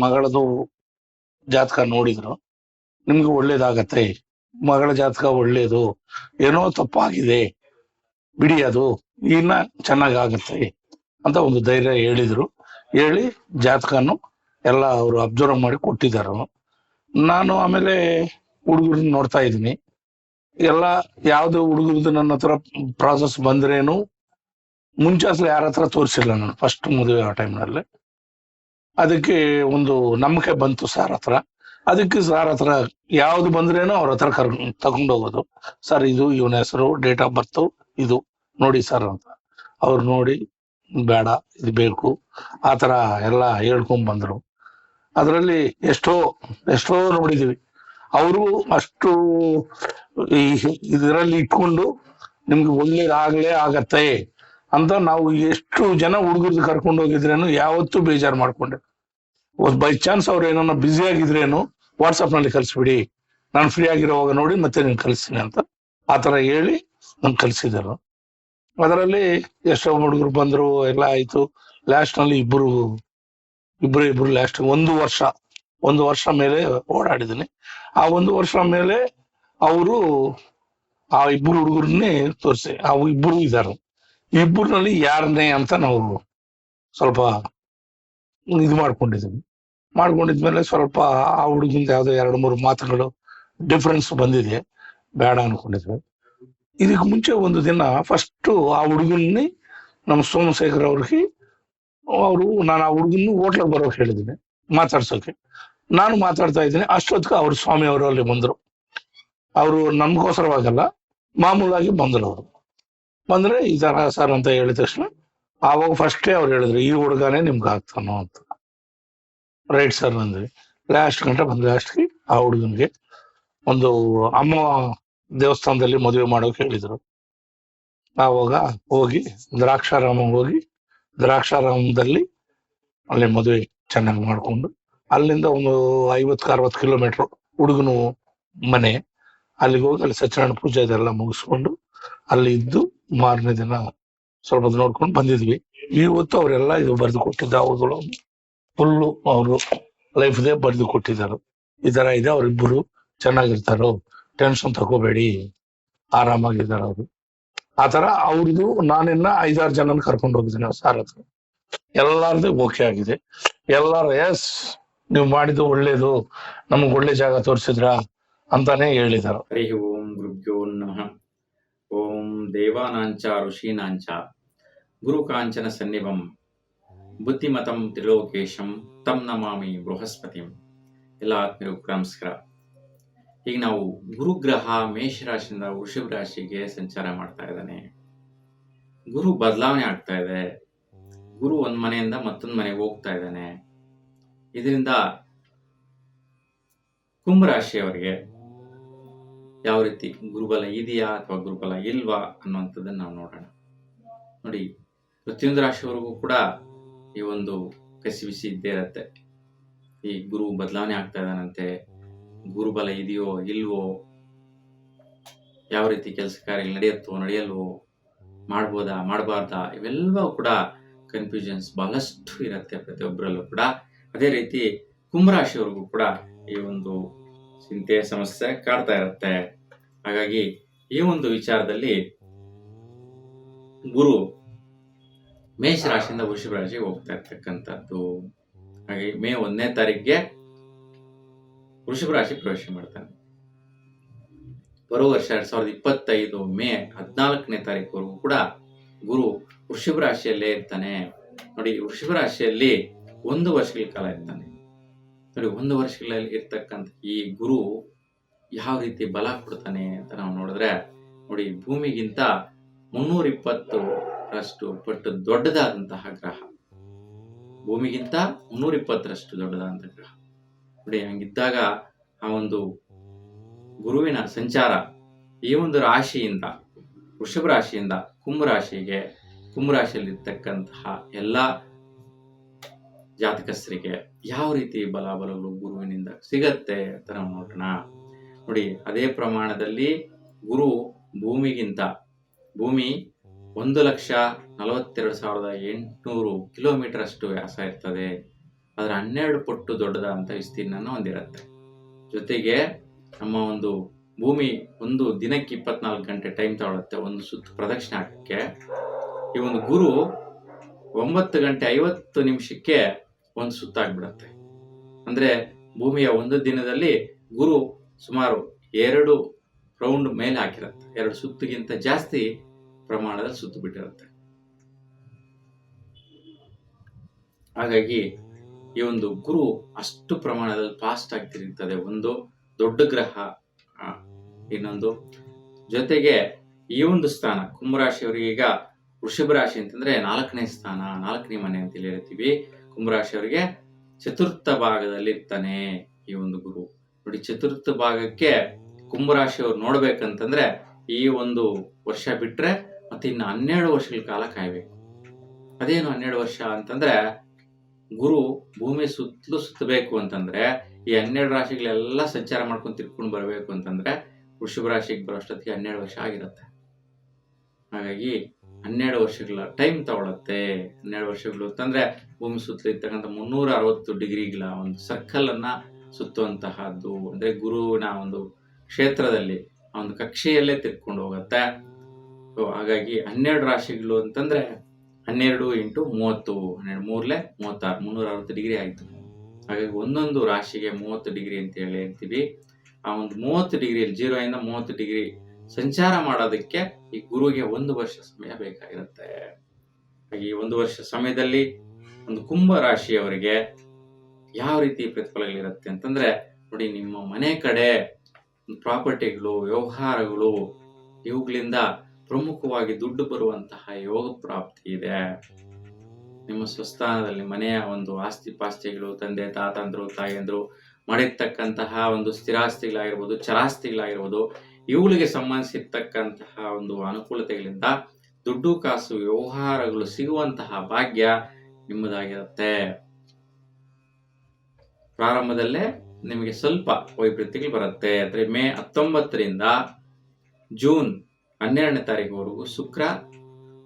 ಮಗಳದು ಜಾತಕ ನೋಡಿದ್ರು, ನಿಮ್ಗೆ ಒಳ್ಳೇದಾಗತ್ತೆ, ಮಗಳ ಜಾತಕ ಒಳ್ಳೇದು, ಏನೋ ತಪ್ಪಾಗಿದೆ, ಬಿಡಿ ಅದು, ಇನ್ನ ಚೆನ್ನಾಗಾಗತ್ತೆ ಅಂತ ಒಂದು ಧೈರ್ಯ ಹೇಳಿದ್ರು. ಹೇಳಿ ಜಾತಕನು ಎಲ್ಲ ಅವರು ಅಬ್ಸರ್ವ್ ಮಾಡಿ ಕೊಟ್ಟಿದ್ದಾರೆ. ನಾನು ಆಮೇಲೆ ಹುಡುಗರನ್ನ ನೋಡ್ತಾ ಇದ್ದೀನಿ. ಎಲ್ಲ ಯಾವ್ದು ಹುಡುಗರದ್ದು ನನ್ನ ಹತ್ರ ಪ್ರಾಸೆಸ್ ಬಂದ್ರೇನು, ಮುಂಚೆ ಅಸಲು ಯಾರ ಹತ್ರ ತೋರಿಸಿಲ್ಲ ನಾನು ಫಸ್ಟ್ ಮದುವೆ ಆ ಟೈಮ್ನಲ್ಲಿ ಅದಕ್ಕೆ ಒಂದು ನಂಬಿಕೆ ಬಂತು ಸರ್ ಹತ್ರ. ಅದಕ್ಕೆ ಸರ್ ಹತ್ರ ಯಾವ್ದು ಬಂದ್ರೇನೋ ಅವ್ರ ಹತ್ರ ಕರ್ ತಗೊಂಡೋಗೋದು. ಸರ್ ಇದು ಇವನ ಹೆಸರು ಡೇಟ್ ಆಫ್ ಬರ್ತು ಇದು. ನೋಡಿ ಸರ್ ಅಂತ. ಅವ್ರು ನೋಡಿ, ಬೇಡ, ಇದು ಬೇಕು. ಆ ತರ ಎಲ್ಲ ಹೇಳ್ಕೊಂಡ್ ಬಂದ್ರು. ಅದರಲ್ಲಿ ಎಷ್ಟೋ ಎಷ್ಟೋ ನೋಡಿದೀವಿ. ಅವರು ಅಷ್ಟು ಇದರಲ್ಲಿ ಇಟ್ಕೊಂಡು ನಿಮ್ಗೆ ಒಳ್ಳೇದಾಗ್ಲೇ ಆಗತ್ತೆ. ಅಂತ ನಾವು ಎಷ್ಟು ಜನ ಹುಡುಗರು ಕರ್ಕೊಂಡು ಹೋಗಿದ್ರೇನು ಯಾವತ್ತೂ ಬೇಜಾರು ಮಾಡ್ಕೊಂಡೆ. ಬೈ ಚಾನ್ಸ್ ಅವ್ರು ಏನನ್ನ ಬ್ಯುಸಿ ಆಗಿದ್ರೇನು ವಾಟ್ಸಪ್ನಲ್ಲಿ ಕಲ್ಸಿಬಿಡಿ ನಾನು ಫ್ರೀ ಆಗಿರೋವಾಗ ನೋಡಿ ಮತ್ತೆ ನೀನು ಕಲಿಸ್ತೀನಿ ಅಂತ ಆ ತರ ಹೇಳಿ ನನ್ ಕಳ್ಸಿದರು. ಅದರಲ್ಲಿ ಎಷ್ಟೋ ಹುಡುಗರು ಬಂದ್ರು, ಎಲ್ಲ ಆಯ್ತು. ಲಾಸ್ಟ್ನಲ್ಲಿ ಇಬ್ರು ಇಬ್ರು ಇಬ್ರು ಲಾಸ್ಟ್ ಒಂದು ವರ್ಷ ಒಂದು ವರ್ಷ ಮೇಲೆ ಓಡಾಡಿದ್ದೀನಿ. ಆ ಒಂದು ವರ್ಷ ಮೇಲೆ ಅವರು ಆ ಇಬ್ರು ಹುಡುಗರನ್ನೇ ತೋರಿಸಿ, ಆ ಇಬ್ರು ಇದ್ದಾರೆ ಇಬ್ಬರಲ್ಲಿ ಯಾರನ್ನೇ ಅಂತ ನಾವು ಸ್ವಲ್ಪ ಇದು ಮಾಡ್ಕೊಂಡಿದ್ವಿ ಮಾಡ್ಕೊಂಡಿದ್ಮೇಲೆ ಸ್ವಲ್ಪ ಆ ಹುಡುಗಿಂದ ಯಾವುದೋ ಎರಡು, ಮೂರು ಮಾತುಗಳು ಡಿಫ್ರೆನ್ಸ್ ಬಂದಿದೆ. ಬೇಡ ಅನ್ಕೊಂಡಿದ್ವಿ. ಇದಕ್ಕೆ ಮುಂಚೆ ಒಂದು ದಿನ ಫಸ್ಟ್ ಆ ಹುಡುಗನ್ನೇ ನಮ್ಮ ಸೋಮಶೇಖರ್ ಅವ್ರಿಗೆ ಅವರು, ನಾನು ಆ ಹುಡುಗನ್ನು ಹೋಟ್ಲಿಗೆ ಬರೋಕೆ ಹೇಳಿದ್ದೀನಿ, ಮಾತಾಡ್ಸೋಕೆ. ನಾನು ಮಾತಾಡ್ತಾ ಇದ್ದೀನಿ, ಅಷ್ಟೊತ್ತಿಗೆ ಅವ್ರ ಸ್ವಾಮಿ ಅವರು ಅಲ್ಲಿ ಬಂದರು. ಅವರು ನಮ್ಗೋಸ್ಕರವಾಗಲ್ಲ, ಮಾಮೂಲಾಗಿ ಬಂದರು ಅವರು. ಬಂದ್ರೆ ಈ ತರ ಸರ್ ಅಂತ ಹೇಳಿದ ತಕ್ಷಣ, ಆವಾಗ ಫಸ್ಟೇ ಅವ್ರು ಹೇಳಿದ್ರು, ಈ ಹುಡುಗನೇ ನಿಮ್ಗೆ ಆಗ್ತಾನೋ ಅಂತ. ರೈಟ್ ಸರ್ ಅಂದ್ರೆ ಲಾಸ್ಟ್ ಗಂಟೆ ಬಂದ್ ಲಾಸ್ಟ್ಗೆ ಆ ಹುಡುಗನ್ಗೆ ಒಂದು ಅಮ್ಮ ದೇವಸ್ಥಾನದಲ್ಲಿ ಮದುವೆ ಮಾಡೋಕೆ ಹೇಳಿದ್ರು. ಆವಾಗ ಹೋಗಿ ದ್ರಾಕ್ಷಾರಾಮ ಹೋಗಿ ದ್ರಾಕ್ಷಾರಾಮದಲ್ಲಿ ಅಲ್ಲಿ ಮದುವೆ ಚೆನ್ನಾಗಿ ಮಾಡ್ಕೊಂಡು, ಅಲ್ಲಿಂದ ಒಂದು ಐವತ್ತು ಅರವತ್ತು ಕಿಲೋಮೀಟರ್ ಹುಡುಗನು ಮನೆ, ಅಲ್ಲಿಗೆ ಹೋಗಿ ಅಲ್ಲಿ ಸತ್ಯನಾರಾಯಣ ಪೂಜೆ ಅದೆಲ್ಲ ಮುಗಿಸ್ಕೊಂಡು ಅಲ್ಲಿ ಇದ್ದು ಮಾರನೇ ದಿನ ಸ್ವಲ್ಪ ನೋಡ್ಕೊಂಡು ಬಂದಿದ್ವಿ. ಇವತ್ತು ಅವರೆಲ್ಲ ಇದು ಬರೆದು ಕೊಟ್ಟಿದ್ದ ಅವುಗಳು ಫುಲ್ಲು ಅವರು ಲೈಫ್ದೇ ಬರೆದು ಕೊಟ್ಟಿದ್ದಾರೆ. ಈ ತರ ಇದೆ ಅವರಿಬ್ಬರು ಚೆನ್ನಾಗಿರ್ತಾರೋ ಟೆನ್ಷನ್ ತಗೋಬೇಡಿ, ಆರಾಮಾಗಿದ್ದಾರೆ ಅವರು. ಆ ತರ ಅವ್ರದ್ದು ನಾನಿನ್ನ ಐದಾರು ಜನನ ಕರ್ಕೊಂಡು ಹೋಗಿದ್ದೀನಿ ಸಾರ್ ಹತ್ರ. ಎಲ್ಲಾರ್ದು ಓಕೆ ಆಗಿದೆ. ಎಲ್ಲಾರು ಎಸ್ ನೀವು ಮಾಡಿದ್ದು ಒಳ್ಳೇದು, ನಮ್ಗೆ ಒಳ್ಳೆ ಜಾಗ ತೋರಿಸಿದ್ರ ಅಂತಾನೆ ಹೇಳಿದಾರೆ ಓಂ ದೇವಾನಾಂಚ ಋಷೀನಾಂಚ ಗುರುಕಾಂಚನ ಸನ್ನಿಭಂ ಬುದ್ಧಿಮತಂ ತ್ರಿಲೋಕೇಶಂ ತಂ ನಮಾಮಿ ಬೃಹಸ್ಪತಿಂ. ಎಲ್ಲ ಆತ್ಮೀಯರಿಗೂ ನಮಸ್ಕಾರ. ಈಗ ನಾವು ಗುರುಗ್ರಹ ಮೇಷರಾಶಿಯಿಂದ ವೃಷಭ ರಾಶಿಗೆ ಸಂಚಾರ ಮಾಡ್ತಾ ಇದ್ದಾನೆ. ಗುರು ಬದಲಾವಣೆ ಆಗ್ತಾ ಇದೆ. ಗುರು ಒಂದ್ ಮನೆಯಿಂದ ಮತ್ತೊಂದ್ ಮನೆಗೆ ಹೋಗ್ತಾ ಇದ್ದಾನೆ. ಇದರಿಂದ ಕುಂಭರಾಶಿಯವರಿಗೆ ಯಾವ ರೀತಿ ಗುರುಬಲ ಇದೆಯಾ ಅಥವಾ ಗುರುಬಲ ಇಲ್ವಾ ಅನ್ನುವಂಥದ್ದನ್ನು ನಾವು ನೋಡೋಣ. ನೋಡಿ ಪ್ರತಿಯೊಂದು ರಾಶಿಯವರೆಗೂ ಕೂಡ ಈ ಒಂದು ಕಸಿ ಬಿಸಿ ಇದ್ದೇ ಇರತ್ತೆ. ಈ ಗುರು ಬದಲಾವಣೆ ಆಗ್ತಾ ಇದ್ದಾನಂತೆ, ಗುರುಬಲ ಇದೆಯೋ ಇಲ್ವೋ, ಯಾವ ರೀತಿ ಕೆಲಸ ಕಾರ್ಯಗಳು ನಡೆಯುತ್ತೋ ನಡೆಯಲ್ವೋ, ಮಾಡ್ಬೋದಾ ಮಾಡಬಾರ್ದಾ, ಇವೆಲ್ಲವೂ ಕೂಡ ಕನ್ಫ್ಯೂಷನ್ಸ್ ಬಹಳಷ್ಟು ಇರುತ್ತೆ ಪ್ರತಿಯೊಬ್ಬರಲ್ಲೂ ಕೂಡ. ಅದೇ ರೀತಿ ಕುಂಭರಾಶಿಯವರೆಗೂ ಕೂಡ ಈ ಒಂದು ಚಿಂತೆ ಸಮಸ್ಯೆ ಕಾಡ್ತಾ ಇರುತ್ತೆ. ಹಾಗಾಗಿ ಈ ಒಂದು ವಿಚಾರದಲ್ಲಿ ಗುರು ಮೇಷ ರಾಶಿಯಿಂದ ವೃಷಭ ರಾಶಿಗೆ ಹೋಗ್ತಾ ಇರ್ತಕ್ಕಂಥದ್ದು. ಹಾಗಾಗಿ ಮೇ ಒಂದನೇ ತಾರೀಕಿಗೆ ವೃಷಭ ರಾಶಿ ಪ್ರವೇಶ ಮಾಡ್ತಾನೆ. ಬರೋ ವರ್ಷ ಎರಡ್ ಸಾವಿರದ ಇಪ್ಪತ್ತೈದು ಮೇ ಹದಿನಾಲ್ಕನೇ ತಾರೀಕುವರೆಗೂ ಕೂಡ ಗುರು ವೃಷಭ ರಾಶಿಯಲ್ಲೇ ಇರ್ತಾನೆ. ನೋಡಿ, ವೃಷಭ ರಾಶಿಯಲ್ಲಿ ಒಂದು ವರ್ಷಗಳ ಕಾಲ ಇರ್ತಾನೆ. ನೋಡಿ, ಒಂದು ವರ್ಷಗಳಲ್ಲಿ ಇರ್ತಕ್ಕಂಥ ಈ ಗುರು ಯಾವ ರೀತಿ ಬಲ ಕೊಡ್ತಾನೆ ಅಂತ ನಾವು ನೋಡಿದ್ರೆ, ನೋಡಿ, ಭೂಮಿಗಿಂತ ಮುನ್ನೂರ ಇಪ್ಪತ್ತರಷ್ಟು ಪಟ್ಟು ದೊಡ್ಡದಾದಂತಹ ಗ್ರಹ. ಭೂಮಿಗಿಂತ ಮುನ್ನೂರ ಇಪ್ಪತ್ತರಷ್ಟು ದೊಡ್ಡದಾದಂತಹ ಗ್ರಹ. ನೋಡಿ, ಹಂಗಿದ್ದಾಗ ಆ ಒಂದು ಗುರುವಿನ ಸಂಚಾರ ಈ ಒಂದು ರಾಶಿಯಿಂದ, ವೃಷಭ ರಾಶಿಯಿಂದ ಕುಂಭ ರಾಶಿಗೆ, ಕುಂಭ ಎಲ್ಲ ಜಾತಕಸ್ಥರಿಗೆ ಯಾವ ರೀತಿ ಬಲಾಬಲಗಳು ಗುರುವಿನಿಂದ ಸಿಗತ್ತೆ ಅಂತ ನಾವು ನೋಡೋಣ. ನೋಡಿ, ಅದೇ ಪ್ರಮಾಣದಲ್ಲಿ ಗುರು ಭೂಮಿಗಿಂತ, ಭೂಮಿ ಒಂದು ಲಕ್ಷ ನಲವತ್ತೆರಡು ಸಾವಿರದ ಎಂಟುನೂರು ಕಿಲೋಮೀಟರ್ ಅಷ್ಟು ವ್ಯಾಸ ಇರ್ತದೆ. ಅದರ ಹನ್ನೆರಡು ಪಟ್ಟು ದೊಡ್ಡದಾದಂಥ ವಿಸ್ತೀರ್ಣನ ಹೊಂದಿರುತ್ತೆ. ಜೊತೆಗೆ ನಮ್ಮ ಒಂದು ಭೂಮಿ ಒಂದು ದಿನಕ್ಕೆ ಇಪ್ಪತ್ನಾಲ್ಕು ಗಂಟೆ ಟೈಮ್ ತಗೊಳುತ್ತೆ ಒಂದು ಸುತ್ತು ಪ್ರದಕ್ಷಿಣೆ ಹಾಕಕ್ಕೆ ಈ ಒಂದು ಗುರು ಒಂಬತ್ತು ಗಂಟೆ ಐವತ್ತು ನಿಮಿಷಕ್ಕೆ ಒಂದು ಸುತ್ತಾಗ್ಬಿಡತ್ತೆ ಅಂದ್ರೆ ಭೂಮಿಯ ಒಂದು ದಿನದಲ್ಲಿ ಗುರು ಸುಮಾರು ಎರಡು ರೌಂಡ್ ಮೇಲೆ ಹಾಕಿರುತ್ತೆ. ಎರಡು ಸುತ್ತಿಗಿಂತ ಜಾಸ್ತಿ ಪ್ರಮಾಣದಲ್ಲಿ ಸುತ್ತು ಬಿಟ್ಟಿರುತ್ತೆ. ಹಾಗಾಗಿ ಈ ಒಂದು ಗುರು ಅಷ್ಟು ಪ್ರಮಾಣದಲ್ಲಿ ಫಾಸ್ಟ್ ಆಗಿ ಒಂದು ದೊಡ್ಡ ಗ್ರಹ ಇನ್ನೊಂದು. ಜೊತೆಗೆ ಈ ಒಂದು ಸ್ಥಾನ, ಕುಂಭರಾಶಿಯವರಿಗೆ ಈಗ ವೃಷಭ ರಾಶಿ ಅಂತಂದ್ರೆ ನಾಲ್ಕನೇ ಸ್ಥಾನ, ನಾಲ್ಕನೇ ಮನೆ ಅಂತ ಹೇಳಿ ಹೇಳ್ತೀವಿ. ಕುಂಭರಾಶಿಯವರಿಗೆ ಚತುರ್ಥ ಭಾಗದಲ್ಲಿ ಇರ್ತಾನೆ ಈ ಒಂದು ಗುರು. ನೋಡಿ, ಚತುರ್ಥ ಭಾಗಕ್ಕೆ ಕುಂಭರಾಶಿಯವ್ರು ನೋಡ್ಬೇಕಂತಂದ್ರೆ ಈ ಒಂದು ವರ್ಷ ಬಿಟ್ರೆ ಮತ್ತೆ ಇನ್ನು ಹನ್ನೆರಡು ವರ್ಷಗಳ ಕಾಲ ಕಾಯ್ಬೇಕು. ಅದೇನು ಹನ್ನೆರಡು ವರ್ಷ ಅಂತಂದ್ರೆ ಗುರು ಭೂಮಿ ಸುತ್ತಲೂ ಸುತ್ತಬೇಕು ಅಂತಂದ್ರೆ ಈ ಹನ್ನೆರಡು ರಾಶಿಗಳೆಲ್ಲ ಸಂಚಾರ ಮಾಡ್ಕೊಂಡು ತಿರ್ಕೊಂಡು ಬರಬೇಕು ಅಂತಂದ್ರೆ ವೃಷಭ ರಾಶಿಗೆ ಬರೋಷ್ಟೊತ್ತಿಗೆ ಹನ್ನೆರಡು ವರ್ಷ ಆಗಿರುತ್ತೆ. ಹಾಗಾಗಿ ಹನ್ನೆರಡು ವರ್ಷಗಳ ಟೈಮ್ ತಗೊಳತ್ತೆ. ಹನ್ನೆರಡು ವರ್ಷಗಳು ಅಂತಂದ್ರೆ ಭೂಮಿ ಸುತ್ತ ಇರ್ತಕ್ಕಂಥ ಮುನ್ನೂರ ಅರವತ್ತು ಡಿಗ್ರಿಗಳ ಒಂದು ಸರ್ಕಲ್ ಅನ್ನ ಸುತ್ತುವಂತಹದ್ದು. ಅಂದ್ರೆ ಗುರುವಿನ ಒಂದು ಕ್ಷೇತ್ರದಲ್ಲಿ ಆ ಒಂದು ಕಕ್ಷೆಯಲ್ಲೇ ತಿರ್ಕೊಂಡು ಹೋಗುತ್ತೆ. ಸೊ ಹಾಗಾಗಿ ಹನ್ನೆರಡು ರಾಶಿಗಳು ಅಂತಂದ್ರೆ ಹನ್ನೆರಡು ಇಂಟು ಮೂವತ್ತು, ಹನ್ನೆರಡು ಮೂರ್ಲೆ ಮೂವತ್ತಾರು ಮುನ್ನೂರ ಅರವತ್ತು ಡಿಗ್ರಿ ಆಯ್ತು. ಹಾಗಾಗಿ ಒಂದೊಂದು ರಾಶಿಗೆ ಮೂವತ್ತು ಡಿಗ್ರಿ ಅಂತ ಹೇಳಿ ಹೇಳ್ತೀವಿ ಆ ಒಂದು ಮೂವತ್ತು ಡಿಗ್ರಿಯಲ್ಲಿ, ಜೀರೋ ಇಂದ ಮೂವತ್ತು ಡಿಗ್ರಿ ಸಂಚಾರ ಮಾಡೋದಕ್ಕೆ ಈ ಗುರುವಿಗೆ ಒಂದು ವರ್ಷ ಸಮಯ ಬೇಕಾಗಿರುತ್ತೆ. ಹಾಗೆ ಈ ಒಂದು ವರ್ಷ ಸಮಯದಲ್ಲಿ ಒಂದು ಕುಂಭ ರಾಶಿಯವರಿಗೆ ಯಾವ ರೀತಿ ಪ್ರತಿಫಲಗಳಿರುತ್ತೆ ಅಂತಂದ್ರೆ, ನೋಡಿ ನಿಮ್ಮ ಮನೆ ಕಡೆ ಪ್ರಾಪರ್ಟಿಗಳು, ವ್ಯವಹಾರಗಳು, ಇವುಗಳಿಂದ ಪ್ರಮುಖವಾಗಿ ದುಡ್ಡು ಬರುವಂತಹ ಯೋಗ ಪ್ರಾಪ್ತಿ ಇದೆ. ನಿಮ್ಮ ಸ್ವಸ್ಥಾನದಲ್ಲಿ ಮನೆಯ ಒಂದು ಆಸ್ತಿ ಪಾಸ್ತಿಗಳು, ತಂದೆ, ತಾತಂದ್ರು, ತಾಯಂದ್ರು, ಮಾಡಿರ್ತಕ್ಕಂತಹ ಒಂದು ಸ್ಥಿರಾಸ್ತಿಗಳಾಗಿರ್ಬೋದು, ಚರಾಸ್ತಿಗಳಾಗಿರ್ಬೋದು ಇವುಗಳಿಗೆ ಸಂಬಂಧಿಸಿರ್ತಕ್ಕಂತಹ ಒಂದು ಅನುಕೂಲತೆಗಳಿಂದ ದುಡ್ಡು, ಕಾಸು, ವ್ಯವಹಾರಗಳು ಸಿಗುವಂತಹ ಭಾಗ್ಯ ನಿಮ್ಮದಾಗಿರುತ್ತೆ. ಪ್ರಾರಂಭದಲ್ಲೇ ನಿಮಗೆ ಸ್ವಲ್ಪ ವೈಪರೀತ್ಯಗಳು ಬರುತ್ತೆ. ಅಂದ್ರೆ ಮೇ ಹತ್ತೊಂಬತ್ತರಿಂದ ಜೂನ್ ಹನ್ನೆರಡನೇ ತಾರೀಕುವರೆಗೂ ಶುಕ್ರ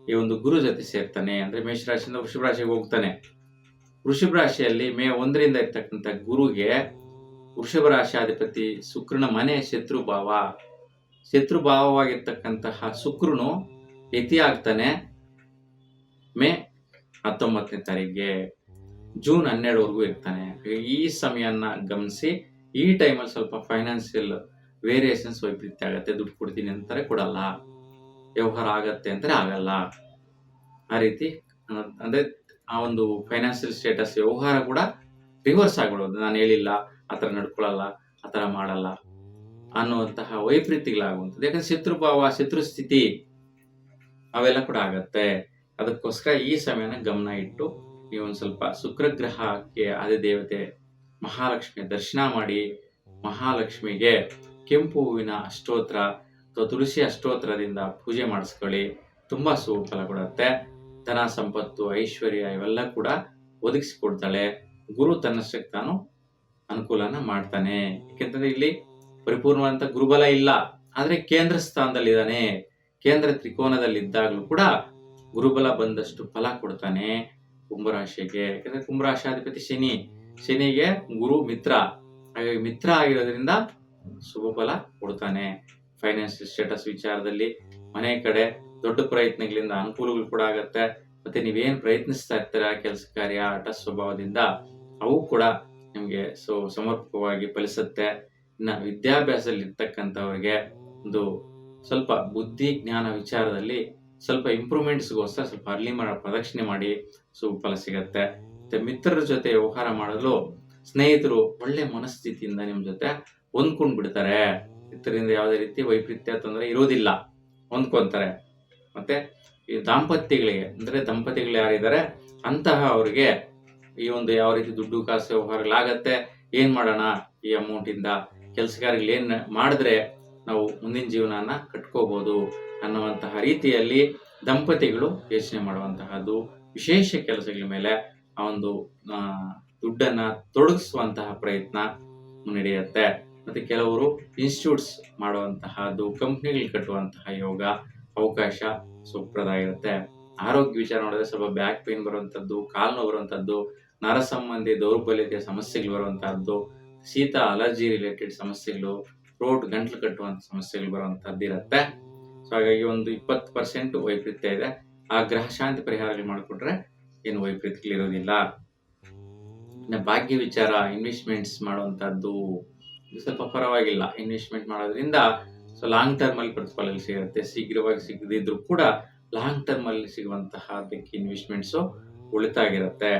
ಈ ಒಂದು ಗುರು ಜೊತೆ ಸೇರ್ತಾನೆ. ಅಂದ್ರೆ ಮೇಷರಾಶಿಯಿಂದ ವೃಷಭ ರಾಶಿಗೆ ಹೋಗ್ತಾನೆ. ವೃಷಭ ರಾಶಿಯಲ್ಲಿ ಮೇ ಒಂದರಿಂದ ಇರ್ತಕ್ಕಂಥ ಗುರುಗೆ ವೃಷಭ ರಾಶಿಯಾಧಿಪತಿ ಶುಕ್ರನ ಮನೆ ಶತ್ರು ಭಾವ ಶತ್ರು ಭಾವವಾಗಿರ್ತಕ್ಕಂತಹ ಶುಕ್ರನು ಯತಿ ಆಗ್ತಾನೆ ಮೇ ಹತ್ತೊಂಬತ್ತನೇ ತಾರೀಕಿಗೆ ಜೂನ್ ಹನ್ನೆರಡುವರೆಗೂ ಇರ್ತಾನೆ. ಈ ಸಮಯನ ಗಮನಿಸಿ, ಈ ಟೈಮಲ್ಲಿ ಸ್ವಲ್ಪ ಫೈನಾನ್ಷಿಯಲ್ ವೇರಿಯೇಷನ್ಸ್ ವೈಪರೀತ್ಯ ಆಗತ್ತೆ, ದುಡ್ಡು ಕೊಡ್ತೀನಿ ಅಂತಾರೆ, ಕೊಡಲ್ಲ. ವ್ಯವಹಾರ ಆಗತ್ತೆ ಅಂತಾರೆ, ಆಗಲ್ಲ. ಆ ರೀತಿ, ಅಂದರೆ ಅಂದ್ರೆ ಆ ಒಂದು ಫೈನಾನ್ಷಿಯಲ್ ಸ್ಟೇಟಸ್ ವ್ಯವಹಾರ ಕೂಡ ರಿವರ್ಸ್ ಆಗ್ಬಿಡೋದು ನಾನು ಹೇಳಿಲ್ಲ, ಆ ಥರ ನಡ್ಕೊಳ್ಳಲ್ಲ, ಆ ಥರ ಮಾಡಲ್ಲ. ಅನ್ನುವಂತಹ ವೈಪರೀತ್ಯಗಳಾಗುವಂಥದ್ದು. ಯಾಕಂದ್ರೆ ಶತ್ರುಭಾವ ಶತ್ರು ಸ್ಥಿತಿ ಅವೆಲ್ಲ ಕೂಡ ಆಗತ್ತೆ. ಅದಕ್ಕೋಸ್ಕರ ಈ ಸಮಯನ ಗಮನ ಇಟ್ಟು ನೀವು ಒಂದು ಸ್ವಲ್ಪ ಶುಕ್ರ ಗ್ರಹಕ್ಕೆ ಆದಿ ದೇವತೆ ಮಹಾಲಕ್ಷ್ಮಿಯ ದರ್ಶನ ಮಾಡಿ, ಮಹಾಲಕ್ಷ್ಮಿಗೆ ಕೆಂಪು ಹೂವಿನ ಅಷ್ಟೋತ್ರ ಅಥವಾ ತುಳಸಿ ಅಷ್ಟೋತ್ರದಿಂದ ಪೂಜೆ ಮಾಡಿಸ್ಕೊಳ್ಳಿ. ತುಂಬಾ ಸುಫಲ ಫಲ ಕೊಡುತ್ತೆ. ಧನ ಸಂಪತ್ತು, ಐಶ್ವರ್ಯ ಇವೆಲ್ಲ ಕೂಡ ಒದಗಿಸಿಕೊಡ್ತಾಳೆ. ಗುರು ತನ್ನಷ್ಟಕ್ಕೆ ತಾನು ಅನುಕೂಲನ ಮಾಡ್ತಾನೆ. ಯಾಕೆಂತಂದ್ರೆ ಇಲ್ಲಿ ಪರಿಪೂರ್ಣವಾದಂತ ಗುರುಬಲ ಇಲ್ಲ. ಆದ್ರೆ ಕೇಂದ್ರ ಸ್ಥಾನದಲ್ಲಿದ್ದಾನೆ. ಕೇಂದ್ರ ತ್ರಿಕೋನದಲ್ಲಿ ಇದ್ದಾಗಲೂ ಕೂಡ ಗುರುಬಲ ಬಂದಷ್ಟು ಫಲ ಕೊಡ್ತಾನೆ ಕುಂಭರಾಶಿಗೆ. ಯಾಕಂದ್ರೆ ಕುಂಭರಾಶಾಧಿಪತಿ ಶನಿ. ಶನಿಗೆ ಗುರು ಮಿತ್ರ. ಹಾಗಾಗಿ ಮಿತ್ರ ಆಗಿರೋದ್ರಿಂದ ಶುಭ ಫಲ ಕೊಡ್ತಾನೆ. ಫೈನಾನ್ಷಿಯಲ್ ಸ್ಟೇಟಸ್ ವಿಚಾರದಲ್ಲಿ ಮನೆ ಕಡೆ ದೊಡ್ಡ ಪ್ರಯತ್ನಗಳಿಂದ ಅನುಕೂಲಗಳು ಕೂಡ ಆಗತ್ತೆ. ಮತ್ತೆ ನೀವೇನ್ ಪ್ರಯತ್ನಿಸ್ತಾ ಇರ್ತೀರಾ ಕೆಲಸ ಕಾರ್ಯ ಆಟ ಸ್ವಭಾವದಿಂದ, ಅವು ಕೂಡ ನಿಮ್ಗೆ ಸೊ, ಸಮರ್ಪಕವಾಗಿ ಫಲಿಸುತ್ತೆ. ಇನ್ನ ವಿದ್ಯಾಭ್ಯಾಸದಲ್ಲಿ ಇರ್ತಕ್ಕಂಥವ್ರಿಗೆ ಒಂದು ಸ್ವಲ್ಪ ಬುದ್ಧಿ, ಜ್ಞಾನ ವಿಚಾರದಲ್ಲಿ ಸ್ವಲ್ಪ ಇಂಪ್ರೂವ್ಮೆಂಟ್ಸ್ಗೋಸ್ಕರ ಸ್ವಲ್ಪ ಅರ್ಲಿ ಮಾಡ ಪ್ರದಕ್ಷಿಣೆ ಮಾಡಿ ಸುಫಲ ಫಲ ಸಿಗತ್ತೆ. ಮತ್ತೆ ಮಿತ್ರರ ಜೊತೆ ವ್ಯವಹಾರ ಮಾಡಲು ಸ್ನೇಹಿತರು ಒಳ್ಳೆ ಮನಸ್ಥಿತಿಯಿಂದ ನಿಮ್ಮ ಜೊತೆ ಹೊಂದ್ಕೊಂಡ್ ಬಿಡ್ತಾರೆ ಇದರಿಂದ ಯಾವುದೇ ರೀತಿ ವೈಪರೀತ್ಯ, ತೊಂದರೆ ಇರೋದಿಲ್ಲ. ಹೊಂದ್ಕೊತಾರೆ. ಮತ್ತೆ ಈ ದಾಂಪತ್ಯಗಳಿಗೆ, ಅಂದ್ರೆ ದಂಪತಿಗಳು ಯಾರಿದ್ದಾರೆ, ಅಂತಹ ಅವರಿಗೆ ಈ ಒಂದು ಯಾವ ರೀತಿ ದುಡ್ಡು, ಕಾಸು, ವ್ಯವಹಾರಗಳಾಗತ್ತೆ, ಏನು ಮಾಡೋಣ ಈ ಅಮೌಂಟ್ ಕೆಲಸಗಾರಗಳು ಏನ್ ಮಾಡಿದ್ರೆ ನಾವು ಮುಂದಿನ ಜೀವನನ ಕಟ್ಕೋಬಹುದು ಅನ್ನುವಂತಹ ರೀತಿಯಲ್ಲಿ ದಂಪತಿಗಳು ಯೋಚನೆ ಮಾಡುವಂತಹದ್ದು, ವಿಶೇಷ ಕೆಲಸಗಳ ಮೇಲೆ ಆ ಒಂದು ದುಡ್ಡನ್ನ ತೊಡಗಿಸುವಂತಹ ಪ್ರಯತ್ನ ನಡೆಯುತ್ತೆ ಮತ್ತೆ ಕೆಲವರು ಇನ್ಸ್ಟಿಟ್ಯೂಟ್ಸ್ ಮಾಡುವಂತಹದ್ದು, ಕಂಪ್ನಿಗಳು ಕಟ್ಟುವಂತಹ ಯೋಗ ಅವಕಾಶ ಸೂಪ್ರದಾಗಿರುತ್ತೆ ಆರೋಗ್ಯ ವಿಚಾರ ನೋಡಿದ್ರೆ ಸ್ವಲ್ಪ ಬ್ಯಾಕ್ ಪೇನ್ ಬರುವಂಥದ್ದು ಕಾಲು ನೋವು ಬರುವಂತದ್ದು ನರ ಸಂಬಂಧಿ ದೌರ್ಬಲ್ಯತೆಯ ಸಮಸ್ಯೆಗಳು ಬರುವಂತಹದ್ದು ಶೀತ ಅಲರ್ಜಿ ರಿಲೇಟೆಡ್ ಸಮಸ್ಯೆಗಳು ರೋಡ್ ಗಂಟ್ಲು ಕಟ್ಟುವಂತ ಸಮಸ್ಯೆಗಳು ಬರುವಂತಹದ್ದು ಇರುತ್ತೆ. ಸೊ ಹಾಗಾಗಿ ಒಂದು ಇಪ್ಪತ್ತು ಪರ್ಸೆಂಟ್ ವೈಪರೀತ್ಯ ಇದೆ. ಆ ಗ್ರಹ ಶಾಂತಿ ಪರಿಹಾರಗಳು ಮಾಡಿಕೊಟ್ರೆ ಏನು ವೈಪರೀತ್ಯಗಳು ಇರೋದಿಲ್ಲ. ಇನ್ನು ಭಾಗ್ಯ ವಿಚಾರ ಇನ್ವೆಸ್ಟ್ಮೆಂಟ್ಸ್ ಮಾಡುವಂತಹದ್ದು ಇದು ಸ್ವಲ್ಪ ಪರವಾಗಿಲ್ಲ. ಇನ್ವೆಸ್ಟ್ಮೆಂಟ್ ಮಾಡೋದ್ರಿಂದ ಸೊ ಲಾಂಗ್ ಟರ್ಮ್ ಅಲ್ಲಿ ಪ್ರತಿಫಲ ಸಿಗುತ್ತೆ. ಶೀಘ್ರವಾಗಿ ಸಿಗದಿದ್ರು ಕೂಡ ಲಾಂಗ್ ಟರ್ಮ್ ಅಲ್ಲಿ ಸಿಗುವಂತಹ ಅದಕ್ಕೆ ಇನ್ವೆಸ್ಟ್ಮೆಂಟ್ಸ್ ಉಳಿತಾಗಿರುತ್ತೆ.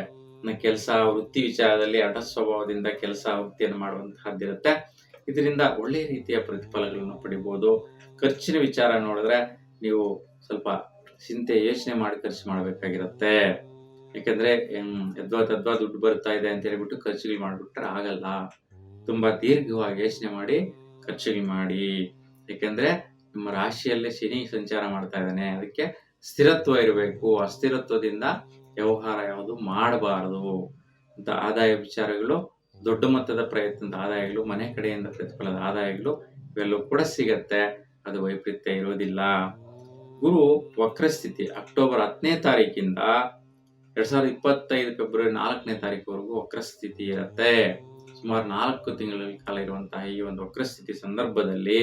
ಕೆಲಸ, ವೃತ್ತಿ ವಿಚಾರದಲ್ಲಿ ಹಠ ಸ್ವಭಾವದಿಂದ ಕೆಲಸ, ವೃತ್ತಿಯನ್ನು ಮಾಡುವಂತಹದ್ದಿರುತ್ತೆ ಇದರಿಂದ ಒಳ್ಳೆಯ ರೀತಿಯ ಪ್ರತಿಫಲಗಳನ್ನು ಪಡಿಬಹುದು ಖರ್ಚಿನ ವಿಚಾರ ನೋಡಿದ್ರೆ ನೀವು ಸ್ವಲ್ಪ ಚಿಂತೆ, ಯೋಚನೆ ಮಾಡಿ ಖರ್ಚು ಮಾಡಬೇಕಾಗಿರುತ್ತೆ. ಯಾಕೆಂದ್ರೆ ಯದ್ವಾ ತದ್ವಾ ದುಡ್ಡು ಬರ್ತಾ ಇದೆ ಅಂತ ಹೇಳ್ಬಿಟ್ಟು ಖರ್ಚುಗಳು ಮಾಡಿಬಿಟ್ರೆ ಆಗಲ್ಲ. ತುಂಬಾ ದೀರ್ಘವಾಗಿ ಯೋಚನೆ ಮಾಡಿ ಖರ್ಚುಗಳು ಮಾಡಿ. ಯಾಕೆಂದ್ರೆ, ನಿಮ್ಮ ರಾಶಿಯಲ್ಲೇ ಶನಿ ಸಂಚಾರ ಮಾಡ್ತಾ ಇದ್ದಾನೆ. ಅದಕ್ಕೆ ಸ್ಥಿರತ್ವ ಇರಬೇಕು. ಅಸ್ಥಿರತ್ವದಿಂದ ವ್ಯವಹಾರ ಯಾವುದು ಮಾಡಬಾರದು ಅಂತ ಆದಾಯ ವಿಚಾರಗಳು, ದೊಡ್ಡ ಮೊತ್ತದ ಪ್ರಯತ್ನದ ಆದಾಯಗಳು, ಮನೆ ಕಡೆಯಿಂದ ಪ್ರತಿಫಲದ ಆದಾಯಗಳು ಇವೆಲ್ಲವೂ ಕೂಡ ಸಿಗತ್ತೆ. ಅದು ವೈಪರೀತ್ಯ ಇರೋದಿಲ್ಲ ಗುರು, ವಕ್ರಸ್ಥಿತಿ, ಅಕ್ಟೋಬರ್ ಹತ್ತನೇ ತಾರೀಕಿಂದ ಎರಡ್ ಸಾವಿರದ ಇಪ್ಪತ್ತೈದು ಫೆಬ್ರವರಿ ನಾಲ್ಕನೇ ತಾರೀಕುವರೆಗೂ ವಕ್ರಸ್ಥಿತಿ ಇರುತ್ತೆ. ಸುಮಾರು ನಾಲ್ಕು ತಿಂಗಳ ಕಾಲ ಇರುವಂತಹ ಈ ಒಂದು ವಕ್ರಸ್ಥಿತಿ ಸಂದರ್ಭದಲ್ಲಿ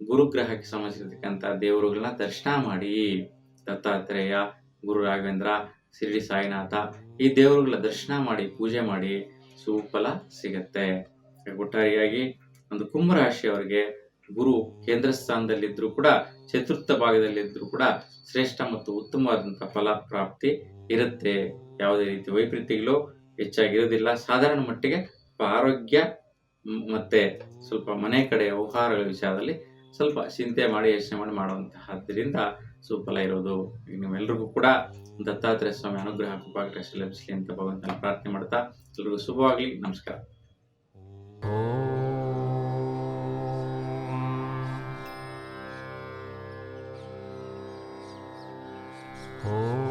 ಗುರುಗ್ರಹಕ್ಕೆ ಸಂಬಂಧಿಸಿರ್ತಕ್ಕಂಥ ದೇವರುಗಳನ್ನ ದರ್ಶನ ಮಾಡಿ. ದತ್ತಾತ್ರೇಯ, ಗುರು ರಾಘವೇಂದ್ರ ಶಿರಡಿ ಸಾಯಿನಾಥ, ಈ ದೇವರುಗಳ ದರ್ಶನ ಮಾಡಿ, ಪೂಜೆ ಮಾಡಿ ಸುಫಲ ಸಿಗತ್ತೆ. ಒಟ್ಟಾರಿಯಾಗಿ ಒಂದು ಕುಂಭರಾಶಿಯವರಿಗೆ ಗುರು ಕೇಂದ್ರ ಸ್ಥಾನದಲ್ಲಿದ್ದರೂ ಕೂಡ, ಚತುರ್ಥ ಭಾಗದಲ್ಲಿದ್ದರೂ ಕೂಡ ಶ್ರೇಷ್ಠ ಮತ್ತು ಉತ್ತಮವಾದಂಥ ಫಲ ಪ್ರಾಪ್ತಿ ಇರುತ್ತೆ. ಯಾವುದೇ ರೀತಿ ವೈಪರೀತ್ಯಗಳು ಹೆಚ್ಚಾಗಿರೋದಿಲ್ಲ ಸಾಧಾರಣ ಮಟ್ಟಿಗೆ ಆರೋಗ್ಯ ಮತ್ತೆ ಸ್ವಲ್ಪ ಮನೆ ಕಡೆ ವ್ಯವಹಾರಗಳ ವಿಚಾರದಲ್ಲಿ ಸ್ವಲ್ಪ ಚಿಂತೆ ಮಾಡಿ ಯೋಚನೆ ಮಾಡಿ ಮಾಡುವಂತಹದ್ದರಿಂದ ಸುಫಲ ಇರೋದು. ನಿಮ್ಮೆಲ್ಲರಿಗೂ ಕೂಡ ದತ್ತಾತ್ರೇಯ ಸ್ವಾಮಿ ಅನುಗ್ರಹ ಕೃಪಾಕೃಷಿ ಲಭಿಸಲಿ ಅಂತ ಭಗವಂತನ ಪ್ರಾರ್ಥನೆ ಮಾಡ್ತಾ ಎಲ್ರಿಗೂ ಶುಭವಾಗಲಿ. ನಮಸ್ಕಾರ. Oh